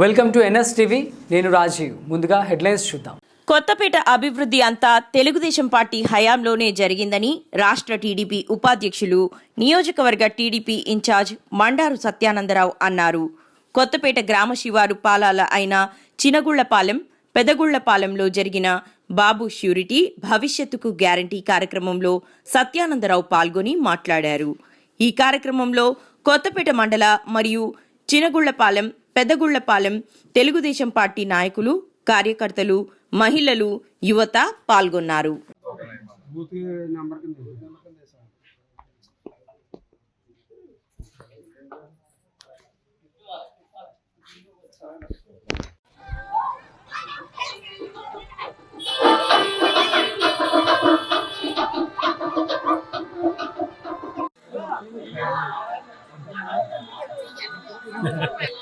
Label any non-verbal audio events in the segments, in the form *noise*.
Welcome to NS TV. నేను రాజీవ్. ముందుగా headlines చూద్దాం. కొత్తపేట అభివృద్ధి అంతా తెలుగుదేశం పార్టీ హయాంలోనే జరిగిందని రాష్ట్ర టీడీపీ ఉపాధ్యక్షులు నియోజకవర్గ టీడీపీ ఇన్ఛార్జ్ మండారు సత్యానందరావు అన్నారు. కొత్తపేట గ్రామ శివారు పాలాల అయిన చినగుళ్ళపాలెం పెదగుళ్ళపాలెంలో జరిగిన బాబు ష్యూరిటీ భవిష్యత్తుకు గ్యారంటీ కార్యక్రమంలో సత్యానందరావు పాల్గొని మాట్లాడారు. ఈ కార్యక్రమంలో కొత్తపేట మండల మరియు చినగుళ్ళపాలెం పెద్దగుళ్ళపాలెం తెలుగుదేశం పార్టీ నాయకులు కార్యకర్తలు మహిళలు యువత పాల్గొన్నారు. *laughs*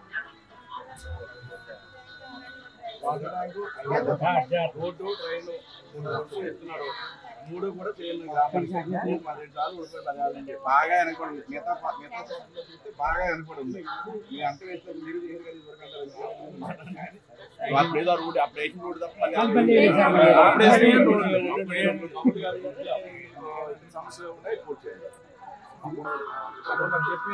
రోడ్డు ట్రైన్ మూడు కూడా చేయాలి గ్రామానికి పదిహేడు సార్లు రూపాయలు పదాలండి బాగా అనుకోండి మిగతా మిగతా చూస్తే బాగా అనుకోండి ఉంది మీరు అంత వేస్తే మీరు అప్పుడు ఏదో రోడ్డు అప్పుడు వేసిన రోడ్డు తప్ప అప్పుడు వేసిన కాబట్టి సమస్యలు ఉన్నాయి పూర్తి చేయాలి. చెప్పి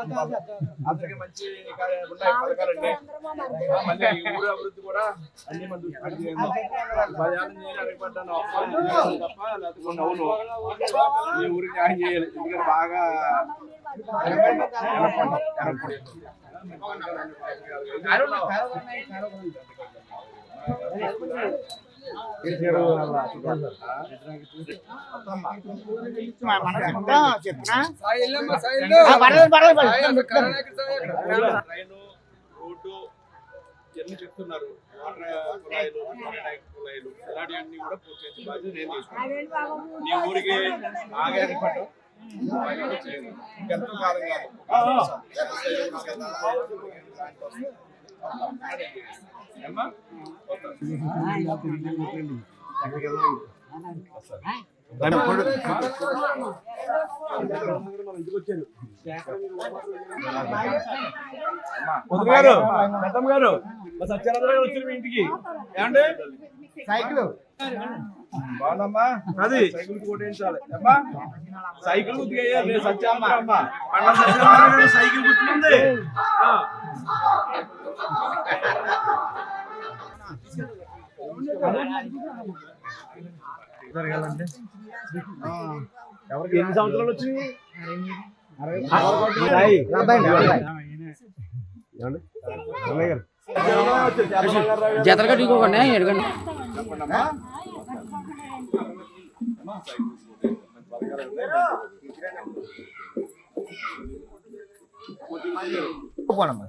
అందరికీ మంచి ఉన్నాయి పథకాలండి ఆ, మళ్ళీ ఈ ఊరు అభివృద్ధి కూడా అన్ని మన తప్ప అవును. ఈ ఊరికి న్యాయం చేయాలి. ఎందుకంటే బాగా. రోడ్డు చెప్తున్నారు వాటర్ కుళాయిలు వాటర్ కుళాయిలు ఇలాంటివన్నీ కూడా పూర్తి బాధ్యత నేను తీసుకున్నాను నీ ఊరికి బాగా ఎంతో కాలం కాదు గారు పెద్దమ్మ గారు గారు వచ్చారు మీ ఇంటికి. ఏమండి? సైకిల్. బాగుందమ్మా. అది. సైకిల్ కొట్టేయించాలి. అమ్మా సైకిల్ గుర్తుగా వేయాలి నేను సత్యానంద అమ్మా. పండ సత్యానంద గారు సైకిల్ గుర్తుంది ఎన్ని సంవత్సరాలు వచ్చింది? జతలుగా ఢీకోకుండా ఎడగండి పోనమ్మా.